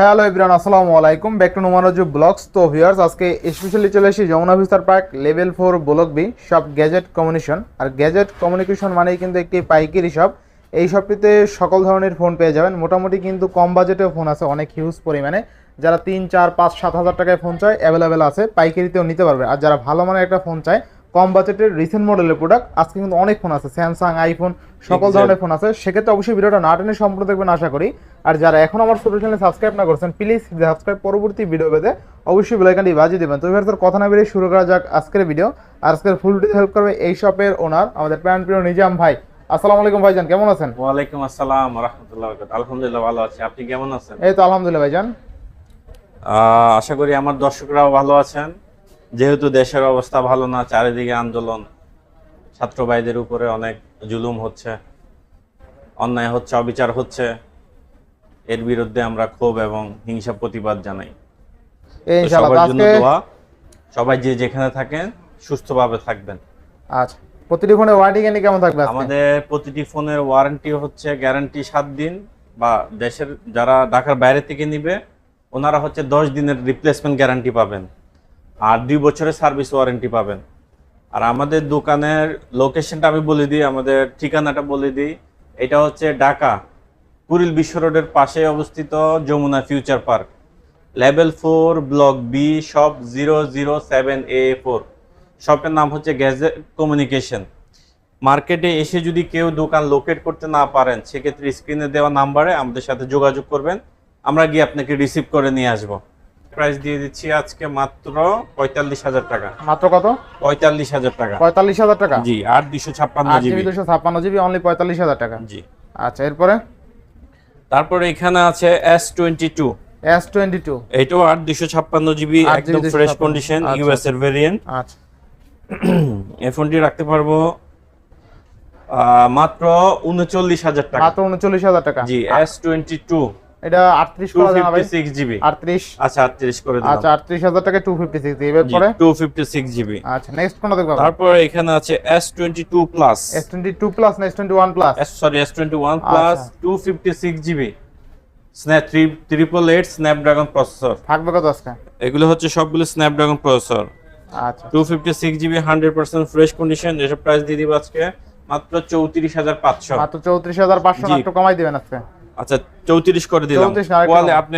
Hello everyone, আসসালামু আলাইকুম। Back to নোমানজু ব্লগস তো ভিউয়ার্স আজকে স্পেশালি চলে এসেছি Jamuna ভিস্তার park level four block B সব গ্যাজেট কমিউনিকেশন আর গ্যাজেট কমিউনিকেশন মানেই কিন্তু একটি পাইকারি শপ এই শপটিতে সকল ধরনের ফোন পেয়ে যাবেন। মোটামুটি কিন্তু কম বাজেটেও ফোন আছে, অনেক হিউজ পরিমাণে। যারা তিন, চার, পাঁচ, সাত হাজার টাকায় ফোন চায় অ্যাভেলেবেল আছে, পাইকারিতেও নিতে পারবে। আর যারা ভালো মানের একটা ফোন চায় কম বাজেটের রিসেন্ট মডেলের প্রোডাক্ট আজকে কিন্তু অনেক ফোন আছে স্যামসাং আইফোন সকল ধরনের ফোন আছে। সেক্ষেত্রে অবশ্যই ভিডিওটা না টেনে সম্পূর্ণ দেখবেন আশা করি। আর যারা এখন আমার ছোট চ্যানেল সাবস্ক্রাইব না করছেন প্লিজ সাবস্ক্রাইব পরবর্তী ভিডিও পেতে অবশ্যই বেলাইকানটি বাজিয়ে দেবেন। তো এবার তোর কথা না বেরিয়ে শুরু করা যাক আজকের ভিডিও আর আজকের ফুল হেল্প করবে এই শপের ওনার আমাদের প্যান্ট প্রিয় নিজাম ভাই। আসসালামু আলাইকুম ভাইজান কেমন আছেন? ওয়ালাইকুম আসসালাম রহমতুল্লাহ আলহামদুলিল্লাহ ভালো আছি। আপনি কেমন আছেন? এই তো আলহামদুলিল্লাহ ভাইজান। আশা করি আমার দর্শকরাও ভালো আছেন। যেহেতু দেশের অবস্থা ভালো না চারিদিকে আন্দোলন ছাত্র ভাইদের উপরে অনেক জুলুম হচ্ছে অন্যায় হচ্ছে অবিচার হচ্ছে এর বিরুদ্ধে আমরা ক্ষোভ এবং হিংসা প্রতিবাদ জানাই। সবার জন্য দোয়া সবাই যে যেখানে থাকেন সুস্থভাবে থাকবেন। আচ্ছা প্রতিটি ফোনে ওয়ারেন্টি গ্যারান্টি কেমন থাকবে আমাদের প্রতিটি ফোনের ওয়ারেন্টি হচ্ছে গ্যারান্টি সাত দিন বা দেশের যারা ঢাকার বাইরে থেকে নিবে ওনারা হচ্ছে দশ দিনের রিপ্লেসমেন্ট গ্যারান্টি পাবেন। আর দুই বছরের সার্ভিস ওয়ারেন্টি পাবেন। আর আমাদের দোকানের লোকেশনটা আমি বলে দিই, আমাদের ঠিকানাটা বলে দিই। এটা হচ্ছে ঢাকা, কুড়িল বিশ্ব রোডের পাশে অবস্থিত Jamuna future park. Level four, block B shop zero zero seven A four. শপের নাম হচ্ছে গ্যাজেট কমিউনিকেশন। মার্কেটে এসে যদি কেউ দোকান লোকেট করতে না পারেন, সেক্ষেত্রে স্ক্রিনে দেওয়া নাম্বারে আমাদের সাথে যোগাযোগ করবেন। আমরা গিয়ে আপনাকে রিসিভ করে নিয়ে আসব। প্রাইস দিয়ে দিচ্ছি আজকে মাত্র পঁয়তাল্লিশ হাজার টাকা। মাত্র কত? পঁয়তাল্লিশ হাজার টাকা। পঁয়তাল্লিশ হাজার টাকা? জি আট দুশো ছাপ্পান্ন জিবি। দুশো ছাপ্পান্ন জিবি অনলি পঁয়তাল্লিশ হাজার টাকা। জি। আচ্ছা এরপরে? তারপরে এখানে আছে S twenty two S twenty two এটাও আট দুশো ছাপ্পান্ন জিবি একদম ফ্রেশ কন্ডিশন ইউএস এর ভেরিয়েন্ট আচ্ছা। এই ফোনটি রাখতে পারব মাত্র উনচল্লিশ হাজার টাকা। মাত্র উনচল্লিশ হাজার টাকা। জি এস টোয়েন্টি টু এটা করা যাবে ভাই জিবি আটত্রিশ। আচ্ছা আটত্রিশ করে দিলাম। আচ্ছা টাকা জিবি আচ্ছা নেক্সট কোনটা দেখব তারপর এখানে আছে প্লাস প্লাস না plus sorry plus GB snap triple eight Snapdragon processor থাকবে কত আজকে? এগুলো হচ্ছে সবগুলো স্ন্যাপড্রাগন প্রসেসর আচ্ছা। Two fifty six GB hundred percent fresh condition এসব প্রাইস দিয়ে দিব আজকে। মাত্র চৌত্রিশ হাজার পাঁচশো। মাত্র চৌত্রিশ হাজার পাঁচশো জি। একটু কমাই দিবেন আজকে? আচ্ছা চৌত্রিশ করে দিলাম। 34 কোয়ালে আপনি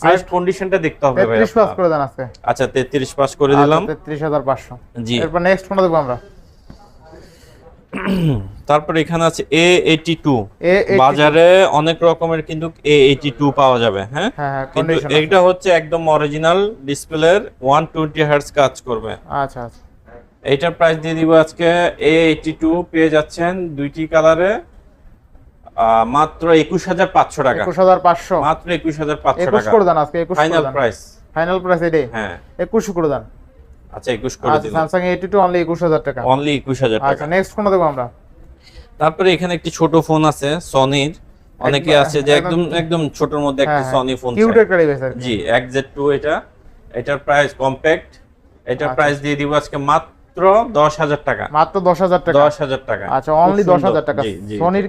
ফ্রেশ কন্ডিশনটা দেখতে হবে ভাই তেত্রিশ পাস করে দেন আজকে। আচ্ছা তেত্রিশ পাস করে দিলাম। তেত্রিশ হাজার পাঁচশো। জি। এরপর নেক্সট কোনটা দেখব আমরা? তারপরে এখানে আছে এ এইটি টু এ বাজারে অনেক রকমের কিন্তু এ এইটি টু পাওয়া যাবে হ্যাঁ? হ্যাঁ হ্যাঁ কিন্তু এটা হচ্ছে একদম অরিজিনাল ডিসপ্লের ওয়ান টোয়েন্টি হার্টস কাজ করবে। আচ্ছা আচ্ছা। এইটার প্রাইস দিয়ে দিব আজকে এ এইটি টু পেয়ে যাচ্ছেন দুইটি কালারে মাত্র একুশ হাজার পাঁচশো টাকা। একুশ হাজার পাঁচশো। মাত্র একুশ হাজার পাঁচশো একুশ করে দেন আজকে একুশ ফাইনাল প্রাইস ফাইনাল প্রাইস এটাই। হ্যাঁ। একুশ করে দেন। আচ্ছা একুশ করে আচ্ছা দিলাম। স্যামসাং এইটি টু অনলি একুশ হাজার টাকা। অনলি একুশ হাজার আচ্ছা নেক্সট কোনটা দেখব আমরা? তারপরে এখানে একটি ছোট ফোন আছে সনির অনেকে আছে যে একদম একদম- ছোটর মধ্যে একটা হ্যাঁ, সনি ফোন কিউট একটা ডিভাইস কি। জি এক্সেট টু এটা। এটার প্রাইস কম্প্যাক্ট এটার আচ্ছা। প্রাইস দিয়ে দিব আজকে মাত্র দশ হাজার টাকা। মাত্র দশ হাজার টাকা? দশ হাজার টাকা। আচ্ছা অনলি দশ হাজার টাকা। জি,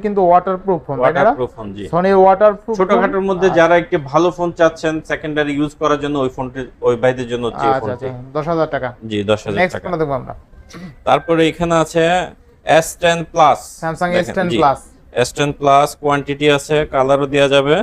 কিন্তু ওয়াটার প্রুফ ফোন তাই ওয়াটারপ্রুফ ফোন জি। সনির ওয়াটার প্রুফ ছোটখাটোর মধ্যে যারা একটি ভালো ফোন চাচ্ছেন সেকেন্ডারি ইউজ করার জন্য ওই ফোনটি ওই ভাইদের জন্য আচ্ছা আচ্ছা দশ হাজার টাকা। জি দশ হাজার টাকা। দেখব আমরা। তারপরে এখানে আছে S ten plus Samsung S ten plus S ten plus quantity আছে কালারও দেওয়া যাবে।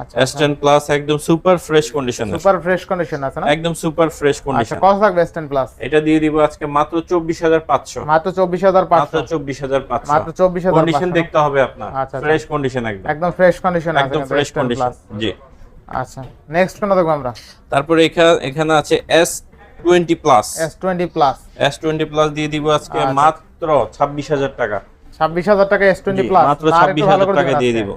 আচ্ছা এস টেন প্লাস একদম সুপার ফ্রেশ কন্ডিশনে সুপার ফ্রেশ কন্ডিশন আছে না? একদম সুপার ফ্রেশ আচ্ছা কত থাকবে প্লাস এটা দিয়ে দিব আজকে মাত্র চব্বিশ হাজার পাঁচশো। মাত্র চব্বিশ হাজার মাত্র পাঁচশো চব্বিশ হাজার পাঁচশো। মাত্র চব্বিশ হাজার কন্ডিশন দেখতে হবে আপনার। আচ্ছা, আচ্ছা। ফ্রেশ কন্ডিশন একদম। একদম ফ্রেশ কন্ডিশন আছে একদম ফ্রেশ কন্ডিশন জি। আচ্ছা নেক্সট কোনটা দেখব আমরা? তারপরে এখানে এখানে আছে S twenty plus S twenty plus S twenty plus দিয়ে দিব আজকে আচ্ছা। মাত্র ছাব্বিশ হাজার টাকা। ছাব্বিশ হাজার টাকা এস টোয়েন্টি প্লাস মাত্র ছাব্বিশ হাজার টাকা দিয়ে দিব।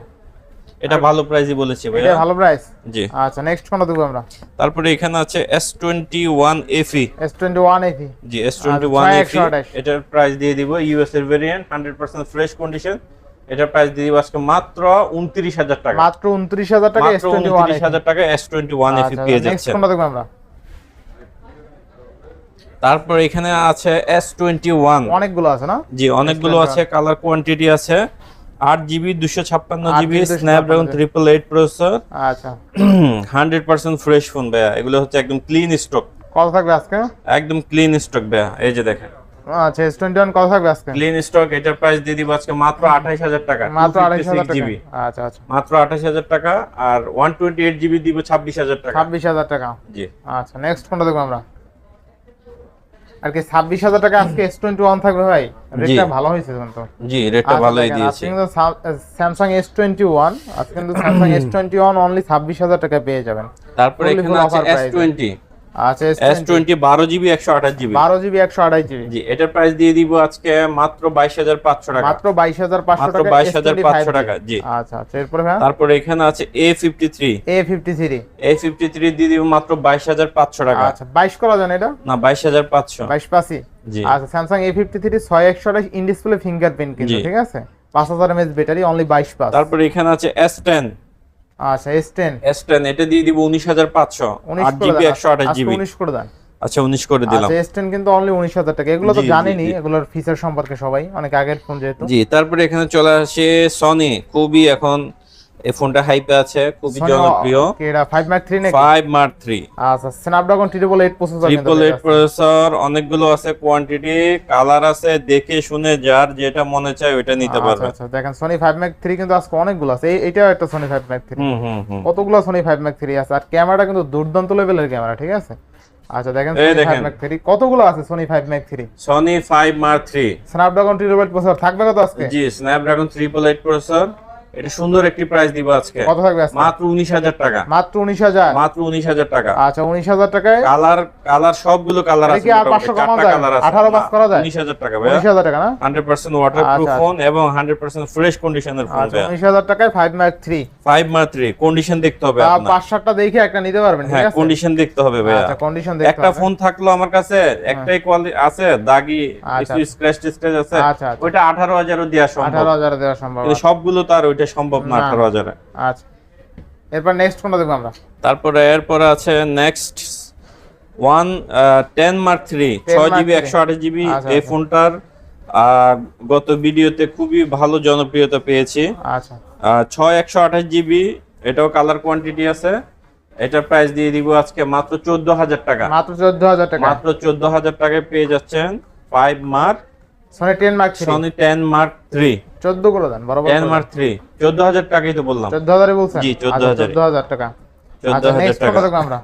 এটা ভালো প্রাইসই বলেছি ভাই এটা ভালো প্রাইস জি। আচ্ছা নেক্সট কোনটা দেখব আমরা? তারপরে এখানে আছে S twenty one FE S twenty one FE জি আচ্ছা, ওয়ান ছয় এফি একশো আঠাশ। এটার প্রাইস দিয়ে দিব ইউএস এর variant hundred percent fresh condition এটার প্রাইস দিয়ে দিব আজকে মাত্র উনত্রিশ হাজার টাকা। মাত্র উনত্রিশ হাজার টাকা এস মাত্র টোয়েন্টি ওয়ান উনত্রিশ হাজার টাকা এস টোয়েন্টি ওয়ান এফি পেয়ে নেক্সট যাচ্ছেন। কোনটা দেখব আমরা? তারপর এখানে আছে এস টোয়েন্টি ওয়ান অনেকগুলো আছে না? জি অনেকগুলো আছে কালার কোয়ান্টিটি আছে। আট জিবি দুশো ছাপ্পান্ন 8 GB Snapdragon triple eight processor আচ্ছা। হান্ড্রেড পার্সেন্ট ফ্রেশ ফোন ভাইয়া। এগুলো হচ্ছে একদম ক্লিন স্টক কত থাকবে আজকে? একদম ক্লিন স্টক ভাইয়া। এই যে দেখেন। আচ্ছা এস টোয়েন্টি ওয়ান কত থাকবে আজকে? ক্লিন স্টক এটার প্রাইস দিয়ে দিব আজকে মাত্র আঠাইশ হাজার টাকা। মাত্র আড়াইশ হাজার টাকা। জিবি আচ্ছা আচ্ছা। মাত্র আঠাশ হাজার টাকা। আর ওয়ান টোয়েন্টি এইট জিবি দিব ছাব্বিশ হাজার টাকা। ছাব্বিশ হাজার টাকা। জি। আচ্ছা নেক্সট কোনটা দেখব আমরা। আর কি ছাব্বিশ হাজার টাকা আজকে এস টোয়েন্টি ওয়ান থাকবে ভাই। রেটটা ভালো হয়েছে কিন্তু জি রেটটা ভালোই দিয়েছে। আজকে কিন্তু টোয়েন্টি ওয়ান আজকে কিন্তু টোয়েন্টি ওয়ান অনলি ছাব্বিশ হাজার টাকা পেয়ে যাবেন। তারপরে এখানে আছে offer এস price. টোয়েন্টি আচ্ছা এস টোয়েন্টি বারো জিবি একশো আঠাশ জিবি। বারো জিবি একশো আড়াই জিবি। জি এটার প্রাইস দিয়ে দিব আজকে মাত্র বাইশ হাজার পাঁচশো টাকা। মাত্র বাইশ হাজার পাঁচশো মাত্র টাকা 22,500 টাকা, জি। আচ্ছা আচ্ছা এরপরে ভাই তারপরে এখানে আছে A fifty three A fifty three A fifty three দিয়ে দিব মাত্র বাইশ হাজার পাঁচশো টাকা। আচ্ছা বাইশ করা যান এটা? না বাইশ হাজার পাঁচশো। বাইশ পাসি জি। আচ্ছা স্যামসাং এ ফিফটি থ্রি ছয় একশো আঠাশ ইন ডিসপ্লে ফিঙ্গারপ্রিন্ট কিন্তু ঠিক আছে? পাঁচ হাজার এমএস ব্যাটারি অনলি বাইশ তারপরে এখানে আছে এস টেন আচ্ছা এস টেন এস টেন এটা দিয়ে দিব উনিশ হাজার পাঁচশো। উনিশ আট করে জিবি দেন একশো আঠাশ আজকে জিবি উনিশ করে দেন। আচ্ছা উনিশ করে দিলাম। আচ্ছা এস টেন কিন্তু অনলি উনিশ হাজার টাকা। এগুলো তো জানেনই এগুলোর ফিচার সম্পর্কে সবাই অনেক আগের ফোন যেহেতু। জি তারপরে এখানে চলে আসে সনি খুবই এখন এই ফোনটা হাইপে আছে খুবই জনপ্রিয়। কেডা ফাইভ মার্ক থ্রি নাকি? ফাইভ মার্ক থ্রি আচ্ছা Snapdragon triple eight processor triple eight processor অনেকগুলো আছে কোয়ান্টিটি কালার আছে দেখে শুনে যার যেটা মনে চায় ওইটা নিতে আচ্ছা পারবে। আচ্ছা দেখেন সোনি ফাইভ ম্যাক থ্রি কিন্তু আজকে অনেকগুলো আছে। এই- এইটাও একটা সোনি ফাইভ ম্যাক থ্রি হুম হুম হুম। কতগুলো সোনি ফাইভ ম্যাক থ্রি আছে? আর ক্যামেরাটা কিন্তু দুর্দান্ত লেভেলের ক্যামেরা ঠিক আছে? আচ্ছা দেখেন সোনি ফাইভ দেখেন। ম্যাক থ্রি কতগুলো আছে Sony five mark three Sony five mark three Snapdragon triple eight processor থাকবে কত আজকে? জি স্ন্যাপড্রাগন ট্রিপল এইট প্রসেসর এটা সুন্দর একটি প্রাইস দিব আজকে। কত থাকবে মাত্র উনিশ হাজার টাকা। মাত্র উনিশ হাজার? মাত্র উনিশ হাজার টাকা। আচ্ছা উনিশ হাজার টাকায়? কালার কালার সবগুলো কালার আছে আর 500 কমানো যায়? কালার 18 পাস করা যায়? উনিশ হাজার টাকা টাকা না? প্রুফ আচ্ছা, ফোন এবং হান্ড্রেড পার্সেন্ট ফ্রেশ কন্ডিশনের ফোন আচ্ছা টাকায় five mark three five mark three condition দেখতে হবে আপনার। দেখে একটা নিতে পারবেন ঠিক হ্যাঁ আছে? কন্ডিশন দেখতে হবে আচ্ছা কন্ডিশন দেখতে একটা ফোন থাকল আমার কাছে একটাই কোয়ালিটি আছে দাগি আচ্ছা। কিছু স্ক্র্যাচ আছে আচ্ছা, আচ্ছা। ওইটা আঠারো হাজারও দেওয়া সম্ভব। আঠারো হাজার দেওয়া সম্ভব। সবগুলো তো আর ওইটা সম্ভব না না। আঠারো হাজারে। আচ্ছা। এরপর নেক্সট কোনটা দেখব আমরা? তারপরে এরপরে আছে next one ten mark three 10 ছয় জিবি একশো আঠাশ জিবি আচ্ছা, এই আচ্ছা। ফোনটার গত ভিডিওতে খুবই ভালো জনপ্রিয়তা পেয়েছি। আচ্ছা। ছয় একশো আঠাশ জিবি এটাও কালার কোয়ান্টিটি আছে। এটার প্রাইস দিয়ে দিব আজকে মাত্র চোদ্দ হাজার টাকা। মাত্র চোদ্দ হাজার টাকা। মাত্র চোদ্দ হাজার টাকায় পেয়ে যাচ্ছেন five mark Sony ten mark three Sony ten mark three চোদ্দ করে দেন বরাবর টেন মার্ক থ্রি চোদ্দ হাজার টাকাই তো বললাম। চোদ্দ হাজারে বলছেন? জি, 14,000 চোদ্দ হাজার টাকা। চোদ্দ আচ্ছা হাজার নেক্সট টাকা। কোনটা আমরা?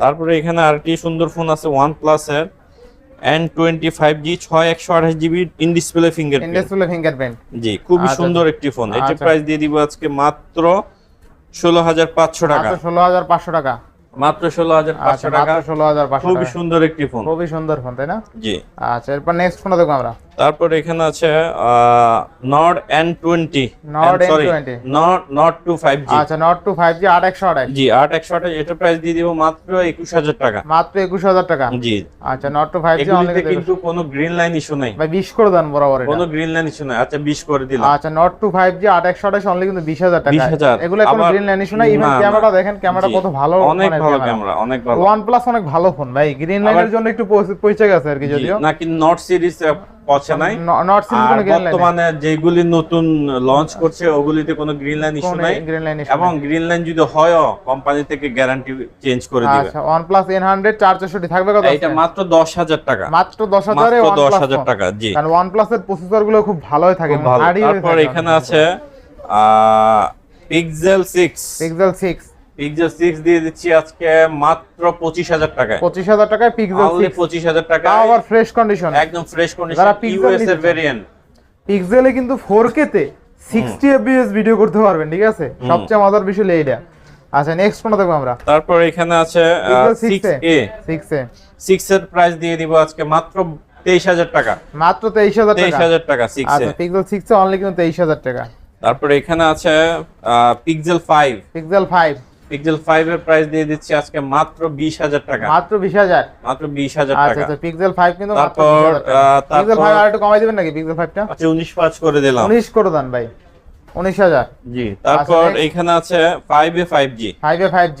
তারপরে এখানে আরেকটি সুন্দর ফোন আছে টোয়েন্টি ফাইভ জি ছয় একশো আঠাশ জিবি ইন ডিসপ্লে ফিঙ্গারপ্রিন্ট জি খুবই আচ্ছা, সুন্দর একটি ফোন আচ্ছা। প্রাইস দিয়ে দিব আজকে মাত্র ষোলো হাজার পাঁচশো টাকা। মাত্র ষোলো হাজার পাঁচশো টাকা। মাত্র ষোলো হাজার আচ্ছা পাঁচশো টাকা। মাত্র ষোলো হাজার পাঁচশো খুবই সুন্দর একটি ফোন খুবই সুন্দর ফোন তাই না? জি। আচ্ছা এরপর নেক্সট কোনটা দেখব আমরা। তারপর এখানে আছে Nord N twenty Nord sorry Nord Nord two five G আচ্ছা নট টু ফাইভ জি আট একশো আঠাশ। জি আট একশো আঠাশ এটার প্রাইস দিয়ে দিব মাত্র একুশ হাজার টাকা। মাত্র একুশ হাজার টাকা? জি। আচ্ছা নট টু ফাইভ জি কিন্তু কোনো গ্রিন লাইন ইস্যু নাই। ভাই বিশ করে দেন বরাবর এটা। কোনো গ্রিন লাইন ইস্যু নাই। আচ্ছা বিশ করে দিলাম। আচ্ছা নট টু ফাইভ জি আট একশো আঠাশ অনলি কিন্তু বিশ হাজার টাকা। 20,000 এগুলো কোনো গ্রিন লাইন ইস্যু না ইভেন। ক্যামেরা দেখেন ক্যামেরা কত ভালো অনেক ভালো ক্যামেরা। অনেক ভালো। ওয়ান প্লাস অনেক ভালো ফোন ভাই। গ্রিন লাইনের জন্য একটু পৌঁছে গেছে আর কি যদিও। নাকি নট সিরিজ নাই। কোনো গ্রিন লাইন বর্তমানে যেগুলি নতুন লঞ্চ করছে ওগুলিতে কোনো গ্রিন লাইন ইস্যু নাই। এবং গ্রিন লাইন যদি হয়ও কোম্পানি থেকে গ্যারান্টি চেঞ্জ করে দিবে। আচ্ছা হান্ড্রেড চার চৌষট্টি থাকবে কত আজকে? মাত্র দশ হাজার টাকা। মাত্র দশ হাজারে মাত্র ওয়ান দশ হাজার টাকা জি। কারণ ওয়ান প্লাসের প্রসেসরগুলো খুব ভালোই থাকে তারপর এখানে আছে Pixel six Pixel six Pixel দিয়ে দিচ্ছি আজকে মাত্র টাকায়। পিক্সেল অনলি টাকা আবার ফ্রেশ কন্ডিশন একদম ফ্রেশ কন্ডিশন যারা Pixel এর ভেরিয়েন্ট পিক্সেলে কিন্তু তে ভিডিও করতে পারবেন ঠিক আছে? সবচেয়ে মজার বিষয় এইটা। আচ্ছা নেক্সট কোনটা দেখব আমরা? তারপর এখানে আছে Pixel six 6 A six A six এর প্রাইস দিয়ে দিব আজকে মাত্র তেইশ হাজার টাকা। মাত্র টাকা? এ আচ্ছা পিক্সেল সিক্স এ অনলি কিন্তু তেইশ হাজার টাকা। তারপর এখানে আছে Pixel five Pixel five Pixel 5 এর প্রাইস দিয়ে দিচ্ছি আজকে মাত্র 20000 টাকা। মাত্র 20000 মাত্র 20000 আচ্ছা, টাকা। আচ্ছা পিক্সেল 5 কিন্তু তারপর পিক্সেল 5 আরেকটু কমাই দিবেন নাকি পিক্সেল 5 টা? আচ্ছা 19 5 করে দিলাম। 19 করে দেন ভাই। 19000 জি আচ্ছা, তারপর এখানে আছে 5 এ 5G 5 এ 5G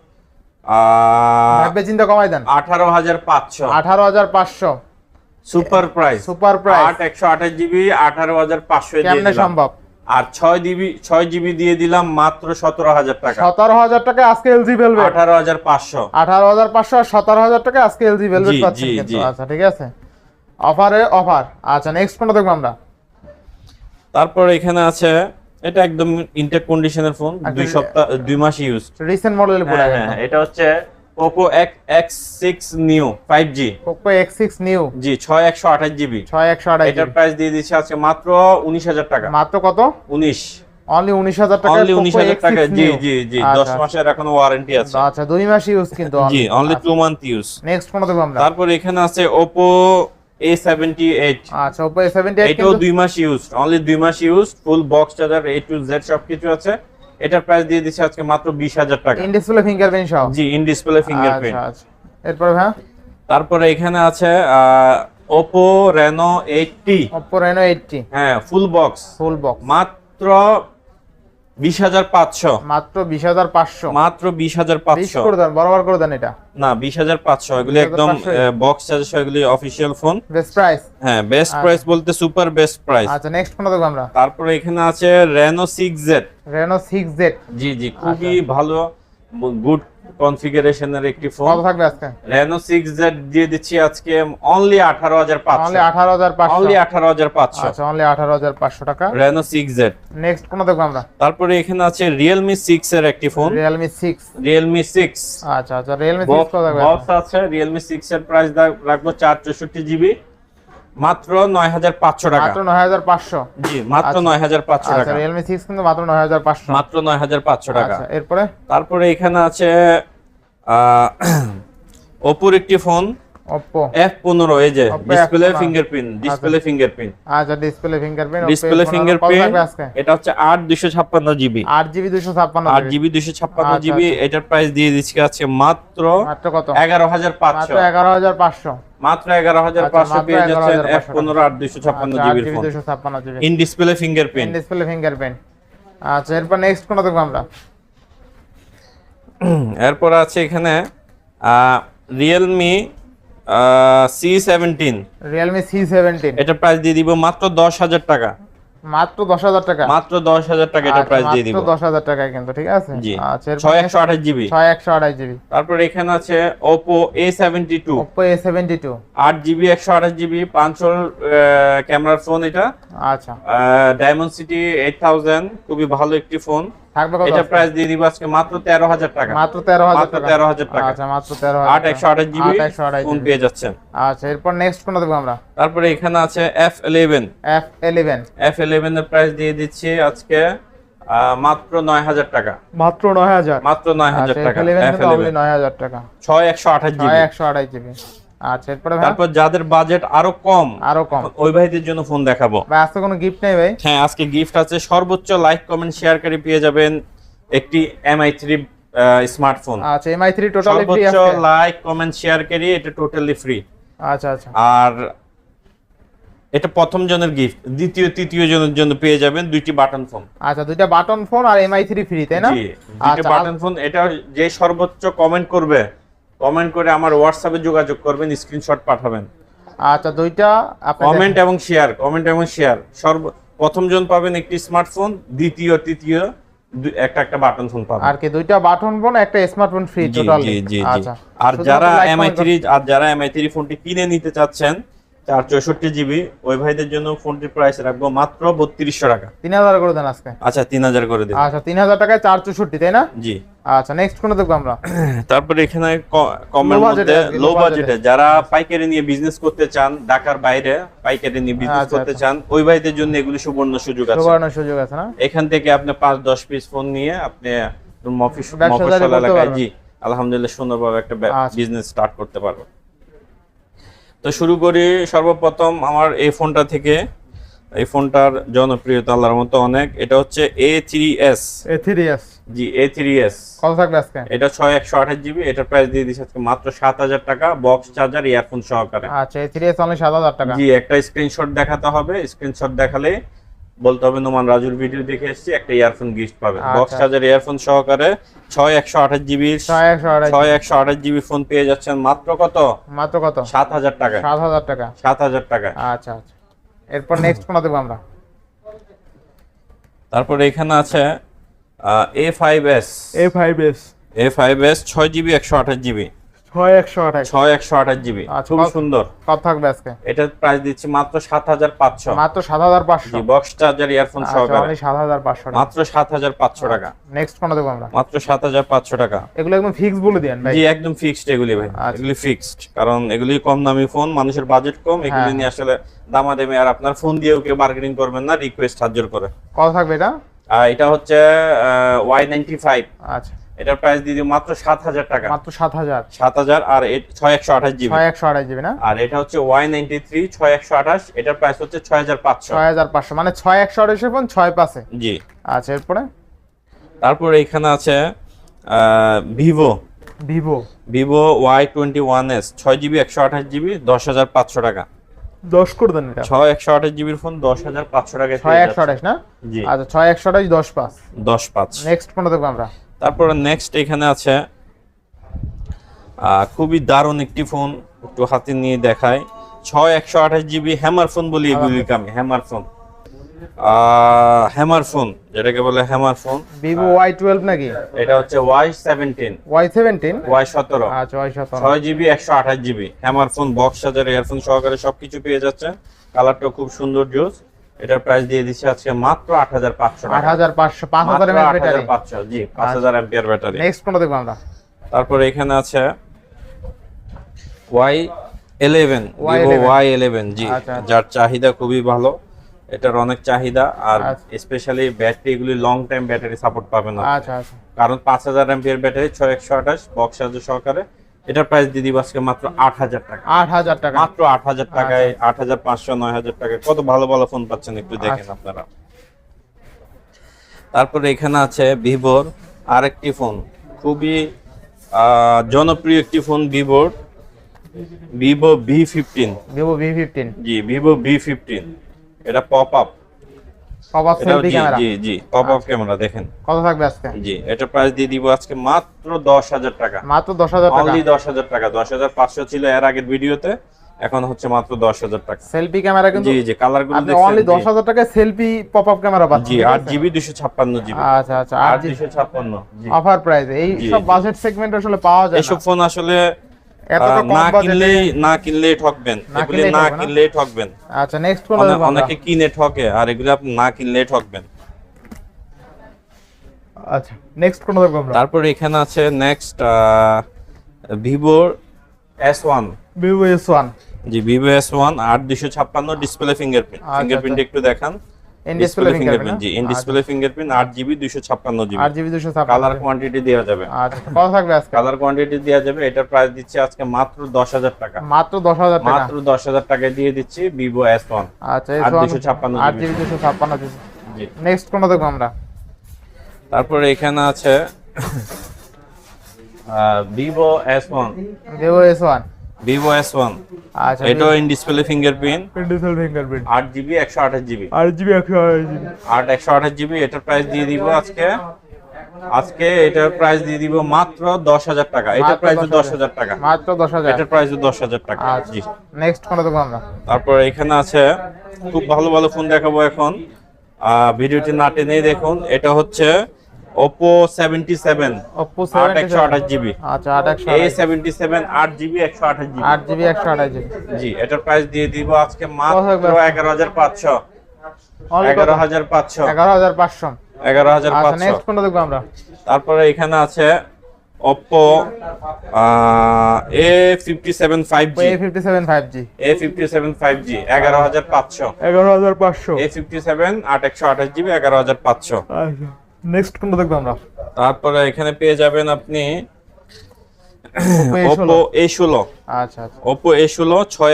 ভাববে চিন্তা কমাই দেন। আঠারো হাজার পাঁচশো। আঠারো হাজার পাঁচশো। সুপার প্রাইস সুপার প্রাইস আট একশো আঠাশ জিবি আঠারো হাজার পাঁচশো কেমনে সম্ভব? আর ছয় জিবি ছয় জিবি দিয়ে দিলাম মাত্র সতেরো হাজার টাকা। সতেরো হাজার টাকা আজকে এলজি ভেলভেট আঠারো হাজার পাঁচশো। আঠারো হাজার পাঁচশো আর সতেরো হাজার টাকা আজকে এলজি ভেলভেট কিন্তু। আচ্ছা ঠিক আছে। অফারে অফার আচ্ছা নেক্সট কোনটা দেখব আমরা। তারপর এখানে আছে এটা একদম ইনটেক কন্ডিশনের ফোন দুই সপ্তাহ দুই মাস ইউজ রিসেন্ট মডেলের পড়ে হ্যাঁ, হ্যাঁ এটা হচ্ছে Oppo X6 Neo 5G Oppo X6 Neo জি 6128 GB 6128 এটার প্রাইস দিয়ে দিচ্ছে আজকে মাত্র 19000 টাকা। মাত্র কত? 19 অনলি 19000 টাকা অনলি 19000 টাকা জি জি আচ্ছা, জি 10 আচ্ছা। মাসের এখনও ওয়ারেন্টি আছে। আচ্ছা দুই মাস ইউজ কিন্তু জি অনলি 2 মান্থ ইউজ নেক্সট কোন দেব আমরা। তারপর এখানে আছে Oppo A78 আচ্ছা মাস ইউজ অনলি মাস ফুল বক্স টু সবকিছু আছে। এটার দিয়ে আজকে মাত্র 20000 টাকা। ফিঙ্গারপ্রিন্ট জি ফিঙ্গারপ্রিন্ট এরপর তারপরে এখানে আছে Oppo রেনো 8T হ্যাঁ ফুল বক্স ফুল বক্স মাত্র বিশ হাজার পাঁচশো। মাত্র বিশ হাজার পাঁচশো। মাত্র বিশ হাজার পাঁচশো। করে দেন বরাবর করে দেন এটা। না বিশ হাজার পাঁচশো। এগুলি একদম বক্স এগুলি অফিসিয়াল ফোন বেস্ট প্রাইস হ্যাঁ বেস্ট আচ্ছা। প্রাইস বলতে সুপার বেস্ট প্রাইস আচ্ছা নেক্সট কোনটা দেখব আমরা। তারপরে এখানে আছে Reno six Z Reno six Z জি জি খুবই ভালো গুড কনফিগারেশনের একটি ফোন। কত থাকবে আজকে? সিক্স জেড দিয়ে দিচ্ছি আজকে অনলি আঠারো হাজার পাঁচশো। অনলি আঠারো হাজার পাঁচশো। অনলি আঠারো হাজার পাঁচশো। আচ্ছা অনলি আঠারো হাজার পাঁচশো টাকা। রেনো সিক্স জেড নেক্সট কোনটা দেখব আমরা? তারপরে এখানে আছে রিয়েলমি সিক্স এর একটি phone. Realme six Realme six আচ্ছা আচ্ছা রিয়েলমি সিক্স কত থাকবে? বক্স আছে রিয়েলমি সিক্স এর প্রাইস রাখব চার চৌষট্টি জিবি মাত্র নয় হাজার পাঁচশো টাকা। মাত্র নয় হাজার পাঁচশো। জি মাত্র নয় হাজার পাঁচশো আচ্ছা টাকা। রিয়েলমি সিক্স কিন্তু মাত্র নয় হাজার পাঁচশো। মাত্র নয় হাজার পাঁচশো টাকা। আচ্ছা এরপরে? তারপরে এখানে আছে ওপোর একটি ফোন এই যে ডিসপ্লে ফিঙ্গারপ্রিন্ট ডিসপ্লে ফিঙ্গারপ্রিন্ট আচ্ছা। ডিসপ্লে ফিঙ্গারপ্রিন্ট ডিসপ্লে ফিঙ্গারপ্রিন্ট এটা হচ্ছে আট দুশো ছাপ্পান্ন জিবি। আট জিবি দুশো ছাপ্পান্ন আট জিবি। দুশো ছাপ্পান্ন আচ্ছা, জিবি আচ্ছা। এটার প্রাইস দিয়ে দিচ্ছি মাত্র মাত্র কত? এগারো হাজার মাত্র মাত্র এগারো আচ্ছা, পাঁচশো মাত্র পেয়ে যাচ্ছেন এফ পনেরো আট দুইশো ছাপ্পান্ন জিবির GB GB. In display fingerprint display fingerprint আচ্ছা এরপর নেক্সট কোনটা দেখব আমরা? এরপর আছে এখানে Realme C seventeen Realme C seventeen এটার প্রাইস দিয়ে দিব মাত্র দশ হাজার টাকা। মাত্র দশ হাজার টাকা? মাত্র দশ হাজার টাকা এটার আচ্ছা, প্রাইস দিয়ে দিব। মাত্র দশ হাজার টাকায় কিন্তু ঠিক আছে? আচ্ছা এরপর ছয় একশো আঠাশ জিবি। ছয় একশো আড়াই জিবি। তারপর এখানে আছে Oppo A seventy two Oppo A seventy two আট জিবি একশো আঠাশ জিবি পাঁচশোর ক্যামেরার ফোন এটা। আচ্ছা। ডায়মন্ড সিটি এইট থাউজেন্ড খুবই ভালো একটি ফোন। এটা প্রাইস দিয়ে দিব আজকে মাত্র টাকা। মাত্র টাকা। টাকা। আচ্ছা মাত্র জিবি ফোন পেয়ে যাচ্ছেন। আচ্ছা এরপর নেক্সট কোনটা দেখব আমরা। তারপরে এখানে আছে F eleven F eleven F eleven এর প্রাইস দিয়ে দিচ্ছি আজকে আহ, মাত্র নয় হাজার টাকা। মাত্র নয় হাজার। মাত্র নয় হাজার আচ্ছা টাকা এফ ইলেভেন এফ কিন্তু only ইলেভেন নয় হাজার টাকা। ছয় একশো আঠাশ ছয় জিবি একশো আড়াই জিবি আচ্ছা এরপরে তারপর যাদের বাজেট আরও কম আরও কম। ওই ভাইদের জন্য ফোন দেখাবো। ভাই আজকে কোনো গিফট নেই ভাই? হ্যাঁ আজকে গিফট আছে। সর্বোচ্চ লাইক কমেন্ট শেয়ারকারী পেয়ে যাবেন একটি এমআই থ্রি স্মার্টফোন আচ্ছা এমআই থ্রি টোটালি ফ্রি সর্বোচ্চ লাইক কমেন্ট শেয়ারকারী এটা টোটালি ফ্রি আচ্ছা আচ্ছা। আর এটা প্রথম জনের গিফট দ্বিতীয় তৃতীয় জনের জন্য পেয়ে যাবেন দুইটি বাটন ফোন আচ্ছা দুইটা বাটন ফোন আর এমআই থ্রি ফ্রি তাই না? দুইটা আচ্ছা, বাটন ফোন এটা যে সর্বোচ্চ কমেন্ট করবে কমেন্ট করে আমার হোয়াটসঅ্যাপে যোগাযোগ করবেন স্ক্রিনশট পাঠাবেন। আচ্ছা দুইটা কমেন্ট এবং শেয়ার কমেন্ট এবং শেয়ার সর্ব প্রথম জন পাবেন একটি স্মার্টফোন দ্বিতীয় তৃতীয় একটা একটা বাটন ফোন পাবেন। আর কি দুইটা বাটন ফোন একটা স্মার্টফোন ফ্রি টোটাল জি জি। আচ্ছা। আর যারা like, এমআই comment আর যারা এমআই থ্রি ফোনটি কিনে নিতে চাচ্ছেন চার চৌষট্টি জিবি। ওই ভাইদের জন্য ফোনটির প্রাইস রাখব মাত্র বত্রিশশো টাকা। তিন হাজার করে দেন আজকে। আচ্ছা তিন হাজার করে দিন। আচ্ছা তিন হাজার টাকায় চার চৌষট্টি তাই না? জি। আচ্ছা নেক্সট কোন দেখব আমরা? তারপরে এখানে কমের মধ্যে লো বাজেটে যারা পাইকারি নিয়ে বিজনেস করতে চান ঢাকার বাইরে পাইকারি নিয়ে বিজনেস আচ্ছা, করতে আচ্ছা। চান ওই ভাইদের জন্য এগুলি সুবর্ণ সুযোগ আছে। সুবর্ণের সুযোগ আছে না? এখান থেকে আপনি পাঁচ দশ পিস ফোন নিয়ে আপনি মফিস এলাকায় জি আলহামদুলিল্লাহ সুন্দরভাবে একটা আচ্ছা। বিজনেস স্টার্ট করতে পারবেন। তো শুরু করি সর্বপ্রথম আমার এই ফোনটা থেকে। এই ফোনটার জনপ্রিয়তা আল্লাহর মতো অনেক। এটা হচ্ছে A three S A three S G A three S কত থাকবে আজকে? এটা ছয় একশো আঠাশ জিবি। এটার প্রাইস দিয়ে দিচ্ছে আজকে মাত্র সাত হাজার টাকা। বক্স চার্জার ইয়ারফোন সহকারে। আচ্ছা এ থ্রি এস অনলি সাত হাজার টাকা। জি একটা স্ক্রিনশট দেখাতে হবে। স্ক্রিনশট দেখালে বলতে হবে নোমান রাজুর ভিডিও দেখে এসেছি একটা ইয়ারফোন গিফট পাবে। বক্স চার্জার ইয়ারফোন সহকারে ছয় একশো আঠাশ জিবি ছয় একশো আড়াই ছয় একশো আঠাশ জিবি ফোন পেয়ে যাচ্ছেন। মাত্র কত? মাত্র কত? সাত হাজার টাকা। সাত হাজার টাকা। সাত হাজার টাকা। আচ্ছা আচ্ছা। এরপর নেক্সট কোনটা দেবো আমরা। তারপরে এখানে আছে A five S A five S A five S ছয় জিবি একশো আঠাশ জিবি জিবি আচ্ছা, খুব সুন্দর। কত থাকবে আজকে? এটার প্রাইস দিচ্ছি মাত্র সাত হাজার পাঁচশো। মাত্র সাত হাজার পাঁচশো। বক্স চার্জার ইয়ারফোন আচ্ছা সহকারে। সাত হাজার পাঁচশো মাত্র সাত হাজার পাঁচশো টাকা। নেক্সট কোনটা দেবো আমরা? মাত্র সাত হাজার পাঁচশো টাকা। এগুলো একদম ফিক্স বলে দিন ভাই। জি একদম ফিক্সড এগুলি ভাই। আচ্ছা। এগুলি ফিক্সড কারণ এগুলি কম দামি ফোন মানুষের বাজেট কম। এগুলি হ্যাঁ। নিয়ে আসলে দামাদামি আর আপনার ফোন দিয়েও কেউ বার্গেনিং করবেন না রিকোয়েস্ট হাজার করে। কত থাকবে এটা? আর এটা হচ্ছে ওয়াই নাইনটি ফাইভ আচ্ছা। এটার প্রাইস দিয়ে দিই মাত্র সাত হাজার টাকা। মাত্র সাত হাজার সাত হাজার আর এ- ছয় একশো আঠাশ জিবি। ছয় একশো আঠাশ জিবি না? আর এটা হচ্ছে ওয়াই নাইনটি থ্রি ছয় একশো আঠাশ এটার প্রাইস হচ্ছে ছয় হাজার পাঁচশো। ছয় হাজার পাঁচশো মানে ফোন জি। আচ্ছা এরপরে? তারপর এখানে আছে Vivo Vivo Vivo Y twenty one S ছয় জিবি একশো আঠাশ জিবি দশ হাজার পাঁচশো টাকা। দশ করে দেন এটা। ছয় একশো আঠাশ জিবির ফোন দশ হাজার পাঁচশো টাকা ছয় একশো। আঠাশ না? আচ্ছা ছয় একশো আঠাশ দশ পাঁচ। দশ পাঁচ। নেক্সট ফোন দেখব আমরা। তারপরে নেক্সট এখানে আছে খুবই দারুণ একটি ফোন একটু হাতে নিয়ে দেখায় ছয় একশো আঠাশ জিবি হ্যামার ফোন বলি এগুলিকে আমি হ্যামার ফোন হ্যামার ফোন যেটাকে বলে hammer phone Vivo Y twelve নাকি? এটা হচ্ছে Y seventeen Y seventeen Y সতেরো। আচ্ছা ওয়াই সতেরো। ছয় জিবি একশো আঠাশ GB hammer phone box charger earphone সহকারে সবকিছু পেয়ে যাচ্ছে। কালারটা খুব সুন্দর জুস এটার প্রাইস দিয়ে দিচ্ছে আজকে মাত্র আট হাজার পাঁচশো আট হাজার পাঁচশো পাঁচ হাজার এমএএচ ব্যাটারি পাঁচশো জি পাঁচ হাজার অ্যাম্পিয়ার ব্যাটারি নেক্সট কোনটা দেখব আমরা। তারপরে এখানে আছে Y eleven Vivo Y11 Y eleven জি আচ্ছা, আচ্ছা। যার চাহিদা খুবই ভালো। এটার অনেক চাহিদা আর। স্পেশালি ব্যাটারি এগুলি লং টাইম ব্যাটারি সাপোর্ট পাবে না। আচ্ছা আচ্ছা। কারণ পাঁচ হাজার এমপিয়ার ব্যাটারি ছয় একশো আঠাশ বক্স চার্জার সহকারে। এটার প্রাইস দিয়ে দিব আজকে মাত্র আট হাজার টাকা। আট হাজার টাকা। মাত্র আট হাজার টাকায়। আট হাজার পাঁচশো নয় হাজার টাকায়। কত ভালো ভালো ফোন পাচ্ছেন একটু দেখেন আচ্ছা। আপনারা। তারপরে এখানে আছে ভিভোর আরেকটি ফোন খুবই জনপ্রিয় একটি ফোন ভিভোর Vivo V fifteen Vivo V fifteen জি ভিভো ভি ফিফটিন এটা pop up pop selfie camera জি জি পপ ক্যামেরা দেখেন। কত থাকবে আজকে? জি এটা প্রাইস দিয়ে দিব আজকে মাত্র দশ হাজার টাকা। মাত্র দশ হাজার টাকা? অনলি দশ হাজার টাকা। দশ হাজার পাঁচশো ছিল এর আগের ভিডিওতে এখন হচ্ছে মাত্র দশ হাজার টাকা। সেলফি ক্যামেরা কিন্তু জি জি কালারগুলো আপনি অনলি দশ হাজার টাকায় সেলফি পপ আপ ক্যামেরা জি পাচ্ছেন আট জিবি দুশো ছাপ্পান্ন জিবি। আচ্ছা আচ্ছা আট আর দুশো ছাপ্পান্ন জি। অফার প্রাইস এই সব বাজেট সেগমেন্ট আসলে পাওয়া যায় এসব ফোন আসলে না বাজেটে। কিনলেই না কিনলেই ঠকবেন। এগুলি না ঠকবে ঠকবেন। আচ্ছা নেক্সট কোন অনেকে কিনে ঠকে আর এগুলো আপনি না কিনলেই ঠকবেন। আচ্ছা নেক্সট কোন দেখব আমরা? তারপরে এখানে আছে নেক্সট ভিভো এস ওয়ান জি ভিভো এস ওয়ান আট দুশো ছাপ্পান্ন ডিসপ্লে ফিঙ্গারপ্রিন্ট ফিঙ্গারপ্রিন্ট। একটু দেখান। ডিসপ্লে ফিঙ্গারপ্রিন্ট জি ইন ডিসপ্লে ফিঙ্গারপ্রিন্ট আট জিবি দুশো ছাপ্পান্ন জিবি আট জিবি দুশো কালার কোয়ান্টিটি দেওয়া যাবে। আচ্ছা কত থাকবে আজকে? কালার কোয়ান্টিটি দেওয়া যাবে এটার প্রাইস দিচ্ছে আজকে মাত্র দশ হাজার টাকা। মাত্র দশ হাজার টাকা? মাত্র দশ হাজার টাকায় দিয়ে দিচ্ছি আচ্ছা আট এস ওয়ান দুশো ছাপ্পান্ন আট জিবি। জি। নেক্সট কোন দেখব আমরা? তারপরে এখানে আছে ভিভো এস ওয়ান আচ্ছা এটাও in display fingerprint in display fingerprint আট জিবি একশো আঠাশ জিবি আট জিবি একশো আঠাশ জিবি আট একশো আঠাশ জিবি এটার প্রাইস দিয়ে দিব আজকে। আজকে এটার প্রাইস দিয়ে দিব মাত্র দশ হাজার টাকা। এটার প্রাইস দশ 10,000 হাজার। টাকা। মাত্র দশ হাজার। এটার প্রাইস দশ হাজার টাকা। আচ্ছা জি। নেক্সট কোন দেখব আমরা? তারপর এখানে আছে খুব ভালো ভালো ফোন দেখাবো এখন। ভিডিওটি না টেনেই দেখুন। এটা হচ্ছে আট সেভেন একশো আঠাশ জিবি। আচ্ছা আট একশো এ সেভেন্টি সেভেন আট জিবি একশো আঠাশ জিবি। আট জিবি একশো আঠাশ জিবি। জি এটার প্রাইস দিয়ে দিব আজকে মাত্র থাকবে? এগারো হাজার পাঁচশো। Only কত? এগারো হাজার পাঁচশো। এগারো হাজার পাঁচশো। এগারো হাজার আচ্ছা নেক্সট কোনটা দেখব আমরা? তারপরে এখানে আছে এগারো হাজার পাঁচশো। এ ফিফটি সেভেন আট একশো আঠাশ জিবি এগারো হাজার পাঁচশো। আচ্ছা। নেক্সট কোনটা দেখব আমরা? তারপরে এখানে পেয়ে যাবেন আপনি এ ষোলো। আচ্ছা আচ্ছা।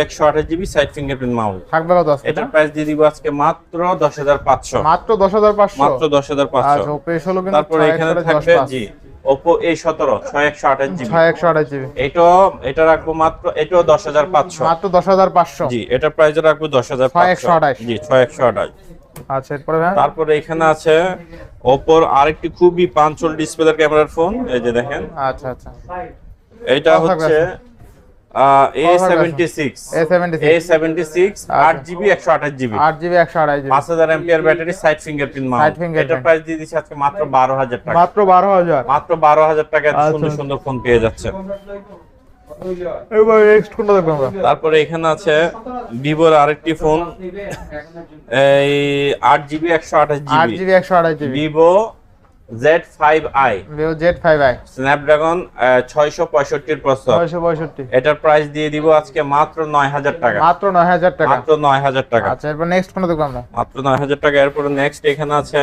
একশো আঠাশ জিবি সাইড ফিঙ্গারপ্রিন্ট মাউন্ট থাকবে কত আজকে এটা? প্রাইস দিয়ে দিব আজকে মাত্র দশ হাজার পাঁচশো। মাত্র দশ হাজার পাঁচশো? মাত্র দশ হাজার পাঁচশো। আচ্ছা ওপো এ ষোলো কিন্তু তারপরে এখানে থাকবে জি ওপো এ সতেরো ছয় একশো আঠাশ জিবি ছয় একশো আঠাশ জিবি এটাও এটা রাখব মাত্র এটাও দশ হাজার পাঁচশো। মাত্র দশ হাজার পাঁচশো। জি এটার প্রাইস রাখব দশ হাজার ছয় একশো আঠাশ। জি ছয় একশো আঠাশ। আচ্ছা এরপরে তারপরে এখানে আছে ওপোর আরেকটি খুবই পাঞ্চল ডিসপ্লের ক্যামেরার ফোন এই যে দেখেন। আচ্ছা আচ্ছা। এটা হচ্ছে ব্যাটারি সাইড ফিঙ্গারপ্রিন্ট। এটা প্রাইস দিয়ে দিচ্ছি আজকে মাত্র বারো হাজার টাকা। মাত্র বারো হাজার। মাত্র বারো হাজার টাকা আচ্ছা। সুন্দর সুন্দর ফোন পেয়ে যাচ্ছে। এবার নেক্সট কোনটা দেখব আমরা। তারপরে এখানে আছে ভিভোর আরেকটি ফোন এই আট জিবি একশো আঠাশ আট জিবি জিবি একশো আঠাশ GB Vivo Z five I Vivo Z five I Snapdragon ছয়শো পঁয়ষট্টির প্রসেসর। পঁয়ষট্টি। এটার প্রাইস দিয়ে দিব আজকে মাত্র নয় হাজার টাকা। মাত্র নয় হাজার টাকা। মাত্র নয় হাজার টাকা। আচ্ছা এরপর নেক্সট কোনটা দেখব আমরা। মাত্র নয় হাজার টাকা। এরপরে নেক্সট এখানে আছে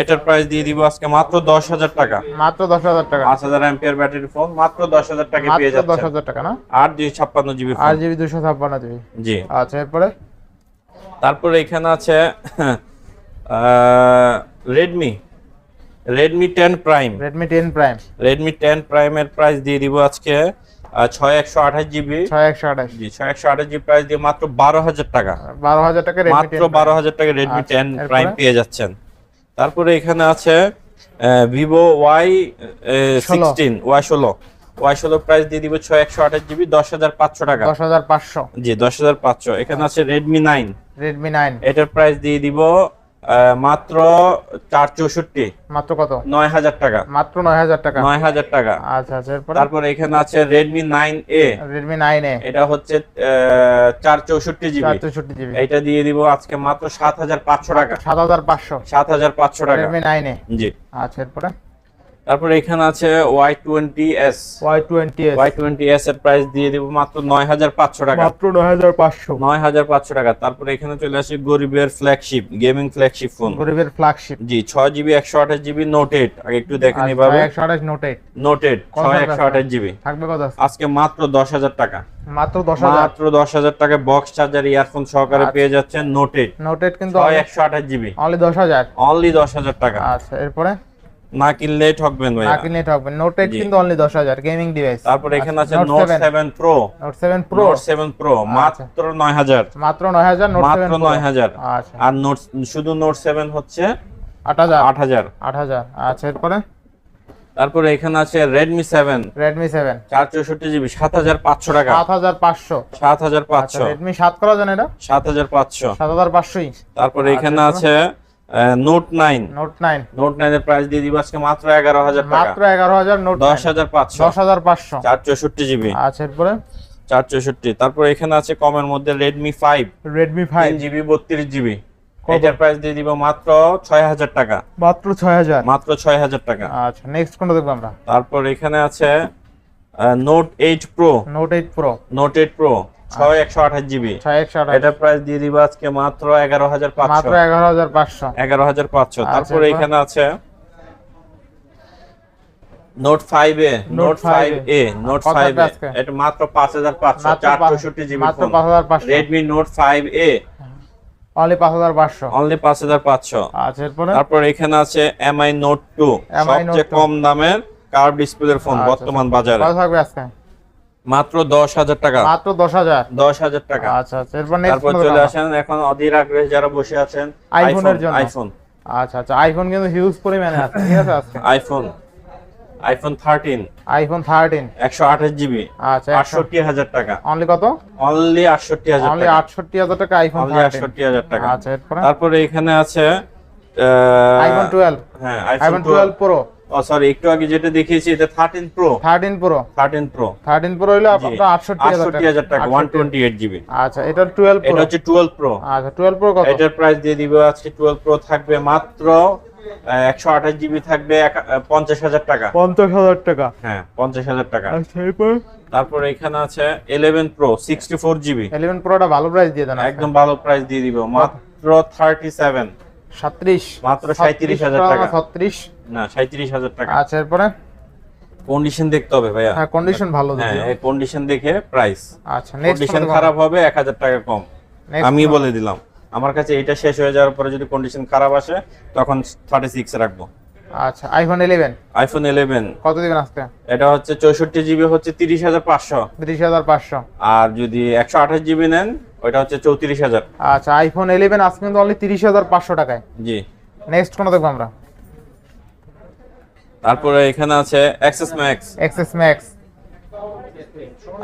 এটার প্রাইস দিয়ে দিব আজকে মাত্র দশ হাজার টাকা। মাত্র দশ হাজার টাকা। পাঁচ হাজার এম্পিয়ার ব্যাটারি ফোন মাত্র দশ হাজার টাকা পেয়ে দশ হাজার টাকা না? আট দুই ছাপ্পান্ন জিবি আট জিবি দুশো ছাপ্পান্ন জিবি জি। আচ্ছা এরপরে? তারপরে এখানে আছে Redmi Redmi ten prime Redmi ten prime Redmi ten প্রাইমের প্রাইস দিয়ে দিব আজকে ছয় একশো আঠাশ জিবি? ছয় একশো আঠাশ। জি ছয় একশো আঠাশ জিবি প্রাইস দিয়ে মাত্র বারো হাজার টাকা। বারো হাজার টাকা মাত্র বারো হাজার টাকা রেডমি আচ্ছা, টেন প্রাইম পেয়ে যাচ্ছেন। তারপরে এখানে আছে ভিভো ওয়াই সিক্সটিন ওয়াই ষোলো। ওয়াই ষোলো। প্রাইস দিয়ে দিব ছয় একশো আঠাশ জিবি দশ হাজার পাঁচশো টাকা। দশ হাজার পাঁচশো। জি দশ হাজার পাঁচশো। এখানে আছে রেডমি নাইন রেডমি নাইন এটার প্রাইস দিয়ে দিব মাত্র চার চৌষট্টি। মাত্র কত? নয় হাজার টাকা। মাত্র নয় হাজার টাকা? নয় হাজার টাকা। আচ্ছা আচ্ছা তারপর তারপরে এখানে আছে Redmi nine A Redmi nine A এটা হচ্ছে চার চৌষট্টি জিবি। চৌষট্টি জিবি। এটা দিয়ে দিব আজকে মাত্র সাত হাজার পাঁচশো টাকা। সাত হাজার পাঁচশো। সাত হাজার পাঁচশো টাকা। রেডমি নাইন এ জি। আচ্ছা এরপরে? তারপরে এখানে আছে Y twenty S Y twenty S Y twenty S এর প্রাইস দিয়ে দিব মাত্র নয় হাজার পাঁচশো টাকা। মাত্র নয় হাজার পাঁচশো। নয় হাজার পাঁচশো টাকা। তারপরে এখানে চলে আসে গরিবের ফ্ল্যাগশিপ গেমিং ফ্ল্যাগশিপ ফোন গরিবের ফ্ল্যাগশিপ জি ছয় জিবি একশো আঠাশ জিবি নোট এইট আগে একটু দেখেন এভাবে একশো আঠাশ নোট এইট নোট এইট কত ছয় থাকবে একশো? আঠাশ জিবি থাকবে কত আছে? আজকে মাত্র দশ হাজার টাকা। মাত্র দশ হাজার। মাত্র দশ হাজার টাকা বক্স চার্জার ইয়ারফোন সহকারে আচ্ছা। পেয়ে যাচ্ছেন নোট এইট নোট এইট কিন্তু একশো আঠাশ জিবি অনলি দশ হাজার। অনলি দশ হাজার টাকা। আচ্ছা এরপরে? না কিনলে ঠকবেন ভাই না কিনলে থাকবে নোট এইট জি। কিন্তু অনলি দশ হাজার গেমিং ডিভাইস তারপরে এখানে আছে Note 7 Pro Note seven Pro Note seven Pro মাত্র নয় হাজার। মাত্র নয় হাজার নোট মাত্র সেভেন নয় হাজার। আচ্ছা। আর নোট শুধু নোট সেভেন হচ্ছে আট হাজার। আট হাজার। আট হাজার। আচ্ছা এরপরে? তারপরে এখানে আছে সেভেন চার চৌষট্টি জিবি সাত হাজার পাঁচশো টাকা। সাত হাজার পাঁচশো। সাত হাজার আচ্ছা পাঁচশো রেডমি সাত করা জানে এটা? সাত হাজার পাঁচশো। সাত হাজার পাঁচশোই। তারপরে এখানে আচ্ছা, আছে Note nine Note nine Note নাইনের প্রাইস দিয়ে দিব আজকে মাত্র এগারো হাজার টাকা। মাত্র এগারো হাজার নোট দশ হাজার পাঁচশো। দশ হাজার পাঁচশো। চার চৌষট্টি জিবি। আচ্ছা এরপরে? চার চৌষট্টি। তারপরে এখানে আছে কমের মধ্যে Redmi five Redmi five GB বত্রিশ জিবি। কত? এটার প্রাইস দিয়ে দিব মাত্র ছয় হাজার টাকা। মাত্র ছয় হাজার। মাত্র ছয় হাজার টাকা। আচ্ছা নেক্সট কোনটা দেখব আমরা? তারপর এখানে আছে Note eight Pro Note eight Pro Note eight Pro ছয় একশো আঠাশ জিবি। ছয় একশো আঠাশ। প্রাইস দিয়ে দিব আজকে মাত্র এগারো হাজার পাঁচশো। মাত্র এগারো হাজার পাঁচশো। এগারো হাজার পাঁচশো। তারপরে এখানে আছে Note five A Note Note five 5A A Note কত এ এটা মাত্র পাঁচ হাজার পাঁচশো। মাত্র চার পাঁচ- চৌষট্টি জিবি মাত্র ফোন। পাঁচ হাজার পাঁচশো। Redmi Note five A only পাঁচ হাজার পাঁচশো। অনলি পাঁচ হাজার পাঁচশো। আচ্ছা এরপরে? তারপর এখানে আছে MI Note two MI Note সবচেয়ে কম দামের কার্ভ ডিসপ্লের ফোন বর্তমান বাজারে। কত থাকবে আজকে? মাত্র দশ হাজার টাকা। মাত্র দশ হাজার? দশ হাজার টাকা। আচ্ছা আচ্ছা তারপর চলে আসেন এখন অধীর আগ্রহে যারা বসে আছেন আইফোনের জন্য। আইফোন আচ্ছা আচ্ছা আইফোন কিন্তু হিউজ পরিমাণে আছে ঠিক আছে? আজকে iPhone iPhone thirteen iPhone thirteen একশো আঠাশ জিবি আচ্ছা আটষট্টি হাজার টাকা। অনলি কত? অনলি আটষট্টি হাজার অনলি টাকা। আটষট্টি হাজার টাকা আইফোন অনলি থার্টিন আটষট্টি হাজার টাকা। আচ্ছা এরপরে? তারপরে এখানে আছে আইফোন টুয়েলভ হ্যাঁ আইফোন প্রো ও সরি একটু আগে যেটা দেখিয়েছি এটা thirteen Pro thirteen Pro thirteen Pro thirteen Pro হইল আপনার টাকা। ওয়ান টোয়েন্টি এইট জিবি আচ্ছা এটা টুয়েলভ এটা প্রো হচ্ছে টুয়েলভ প্রো আচ্ছা টুয়েলভ প্রো কত? এটার প্রাইস দিয়ে দিব আজকে প্রো থাকবে মাত্র একশো আঠাশ জিবি থাকবে এক- আহ, পঞ্চাশ হাজার টাকা। পঞ্চাশ হাজার টাকা। হ্যাঁ পঞ্চাশ হাজার টাকা। আচ্ছা এরপর তারপরে এখানে আছে eleven Pro sixty four GB eleven প্রোটা ভালো প্রাইস দিয়ে দেন। একদম ভালো প্রাইস দিয়ে দিব মাত্র থার্টি সেভেন সাত্রিশ মাত্র 37,000 টাকা। ছত্রিশ না সাঁত্রিশ হাজার টাকা। আচ্ছা এরপরে? কন্ডিশন দেখতে হবে ভাইয়া। হ্যাঁ কন্ডিশন ভালো হ্যাঁ। কন্ডিশন দেখে প্রাইস আচ্ছা নেক্সট কন্ডিশন খারাপ হবে এক হাজার টাকা কম। আমি বলে দিলাম। আমার কাছে এটা শেষ হয়ে যাওয়ার পরে যদি কন্ডিশন খারাপ আসে তখন থার্টি সিক্স রাখব। আচ্ছা আইফোন ইলেভেন আইফোন ইলেভেন কত দিবেন আজকে? এটা হচ্ছে চৌষট্টি জিবি হচ্ছে তিরিশ হাজার পাঁচশো। তিরিশ হাজার পাঁচশো। আর যদি একশো আঠাশ জিবি নেন ওইটা হচ্ছে চৌত্রিশ হাজার। আচ্ছা আইফোন ইলেভেন আজকে কিন্তু অনলি তিরিশ হাজার পাঁচশো টাকায়। জি। নেক্সট কোনো দেখব আমরা? তারপরে এখানে আছে এক্সেস ম্যাক্স এক্সেস ম্যাক্স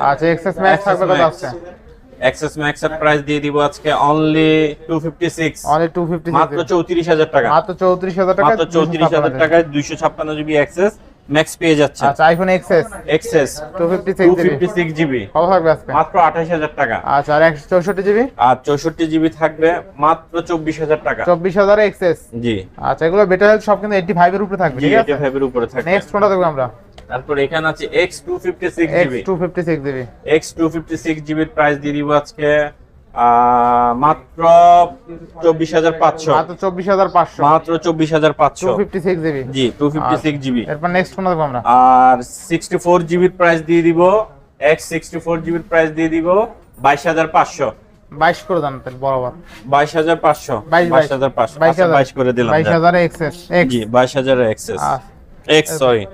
আচ্ছা এক্সেস ম্যাক্স থাকবে কত আছে এক্সেস ম্যাক্স এর প্রাইস দিয়ে দিব আজকে only two fifty six only two fifty মাত্র চৌত্রিশ হাজার টাকা। মাত্র চৌত্রিশ হাজার টাকা মাত্র চৌত্রিশ হাজার টাকায় দুইশো ছাপ্পান্ন জিবি এক্সেস ম্যাক্স পেয়ে যাচ্ছে আচ্ছা iPhone XS fifty six GB fifty six GB কত থাকবে আজকে? মাত্র আঠাশ হাজার টাকা। আচ্ছা আর একশো চৌষট্টি জিবি আর চৌষট্টি জিবি থাকবে মাত্র চব্বিশ হাজার টাকা। চব্বিশ হাজার এক্সএস জি। আচ্ছা এগুলো বেটার হেলথ সব কিন্তু এইটি ফাইভের উপরে থাকবে ঠিক আছে? এটা ফাইভের উপরে থাকবে। নেক্সট কোনটা দেখব আমরা। তারপর এখানে আছে X two fifty six X GB two fifty six GB X two fifty six জিবির প্রাইস দিয়ে দিব আজকে মাত্র চব্বিশ হাজার পাঁচশো। মাত্র চব্বিশ হাজার পাঁচশো। মাত্র চব্বিশ হাজার পাঁচশো। ফিফটি সিক্স জিবি জি টু ফিফটি সিক্স জিবি এরপর নেক্সট দেখব আমরা। আর সিক্সটি ফোর জিবির প্রাইস দিয়ে দিব। এক্স সিক্সটি ফোর জিবির প্রাইস দিয়ে দিব বাইশ হাজার পাঁচশো। বাইশ করে দেন তাহলে বরাবর। বাইশ হাজার পাঁচশো। বাইশ হাজার পাঁচশো। বাইশ আচ্ছা, করে দিলাম বাইশ হাজার এক্সএস এক্স। জি বাইশ হাজার এক্সেস এক্স সরি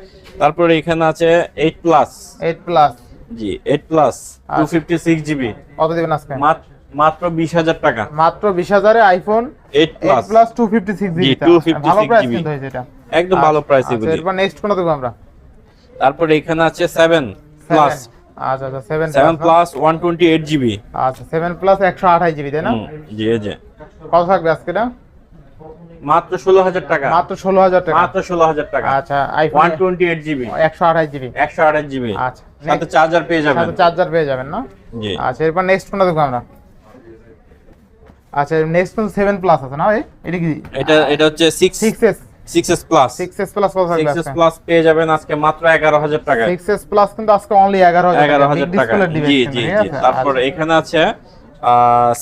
তারপরে এখানে আছে এইট প্লাস এইট প্লাস জি eight plus two fifty six GB কত দিবেন আজকে? মাত্র বিশ হাজার টাকা। মাত্র বিশ হাজারে iPhone eight eight plus plus two fifty six G, GB 256 ভালো প্রাইস কিন্তু হয়েছে এটা। একদম ভালো প্রাইস আচ্ছা এগুলি। এরপর নেক্সট কোনটা দেখব আমরা? তারপরে এখানে আছে সেভেন প্লাস Seven। আচ্ছা আচ্ছা seven seven plus one twenty eight GB. আচ্ছা সেভেন প্লাস একশো আঠাশ জিবি তাই না? জি যে। কত থাকবে আজকে এটা? মাত্র ষোলো হাজার টাকা। মাত্র ষোলো হাজার টাকা। মাত্র ষোলো হাজার টাকা। আচ্ছা iPhone one twenty eight GB. একশো আঠাশ জিবি। একশো আঠাশ জিবি। আচ্ছা সাথে চার্জার পেয়ে যাবেন। সাথে চার্জার পেয়ে যাবেন না? জি। আচ্ছা এরপর নেক্সট কোনটা দেখব আমরা? আচ্ছা নেক্সট কিন্তু সেভেন প্লাস আছে না ভাই? এটা কি? এটা এটা হচ্ছে six six S six S plus six plus কত থাকবে সিক্স প্লাস পেয়ে যাবেন আজকে মাত্র এগারো হাজার টাকায় সিক্স এস প্লাস কিন্তু আজকে অনলি এগারো এগারো হাজার টাকা। জি জি জি। তারপর এখানে আছে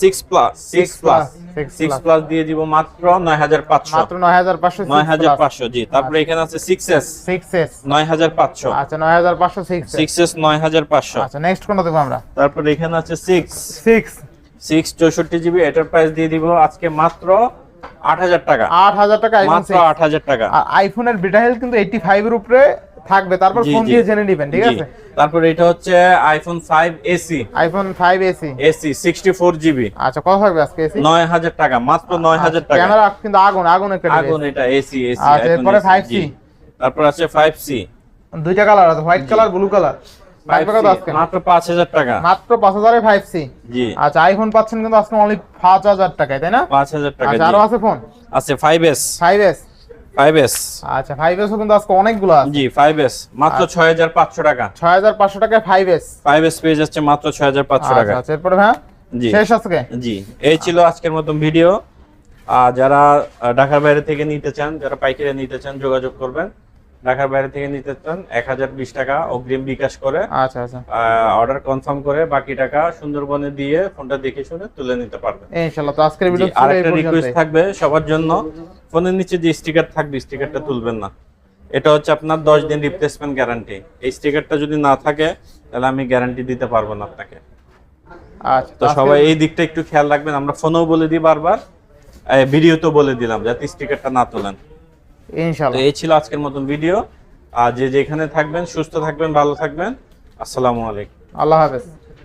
six plus six plus Six six plus। Plus দিয়ে দিব মাত্র নয় হাজার পাঁচশো। মাত্র নয় হাজার পাঁচশো নয় হাজার পাঁচশো জি। তারপরে এখানে আছে সিক্স এস সিক্স এস নয় হাজার পাঁচশো। আচ্ছা নয় হাজার পাঁচশো সিক্স সিক্স এস নয় হাজার পাঁচশো। আচ্ছা নেক্সট কোনটা দেখব আমরা? তারপরে এখানে আছে সিক্স সিক্স সিক্স চৌষট্টি জিবি এটার প্রাইস দিয়ে দিব আজকে মাত্র আট হাজার টাকা। আট হাজার টাকা মাত্র আট হাজার টাকা। আইফোনের বিটা হেলথ কিন্তু এইটি ফাইভ এর উপরে থাকবে। তারপর ফোন দিয়ে জেনে নেবেন ঠিক আছে? তারপরে এটা হচ্ছে iPhone five SE iPhone five SE SE sixty four GB. আচ্ছা কত থাকবে আজকে এসি নয় হাজার টাকা মাত্র নয় হাজার টাকা। ক্যামেরা কিন্তু আগুন আগুন একটা আগুন এটা এসি এসি আচ্ছা, এরপরে 5C তারপর আছে সি দুইটা কালার আছে হোয়াইট কালার ব্লু কালার মাত্র টাকা। মাত্র জি। আচ্ছা আইফোন পাচ্ছেন কিন্তু আজকে অনলি টাকায় তাই না? টাকা আচ্ছা আরও আছে ফোন আছে five S five S five S আচ্ছা ফাইভ কিন্তু আজকে অনেকগুলো আছে। জি ফাইভ মাত্র আচ্ছা। টাকা। টাকায় পেয়ে যাচ্ছে মাত্র আচ্ছা এরপরে হ্যাঁ জি। শেষ আজকে? জি এই ছিল আজকের মতন ভিডিও। আর যারা ঢাকার বাইরে থেকে নিতে চান যারা পাইকারি নিতে চান যোগাযোগ করবেন। ঢাকার বাইরে থেকে নিতে চান এক হাজার বিশ টাকা অগ্রিম বিকাশ করে আচ্ছা আচ্ছা। অর্ডার কনফার্ম করে বাকি টাকা সুন্দরবনে দিয়ে ফোনটা দেখে শুনে তুলে নিতে পারবেন। ইনশাল্লাহ তো আজকের ভিডিও জি, আর একটা রিকোয়েস্ট থাকবে সবার জন্য। ফোনের নিচে যে স্টিকার থাকবে স্টিকারটা তুলবেন না। এটা হচ্ছে আপনার দশ দিন রিপ্লেসমেন্ট গ্যারান্টি এই স্টিকারটা যদি না থাকে তাহলে আমি গ্যারান্টি দিতে পারব না আপনাকে। আচ্ছা তো সবাই এই দিকটা একটু খেয়াল রাখবেন। আমরা ফোনেও বলে দিই বারবার। ভিডিও ভিডিওতেও বলে দিলাম যাতে স্টিকারটা না তোলেন। তো ইনশাল্লাহ এই ছিল আজকের মতন ভিডিও। আর যে যেখানে থাকবেন সুস্থ থাকবেন ভালো থাকবেন। আসসালামু আলাইকুম। আল্লাহ হাফেজ।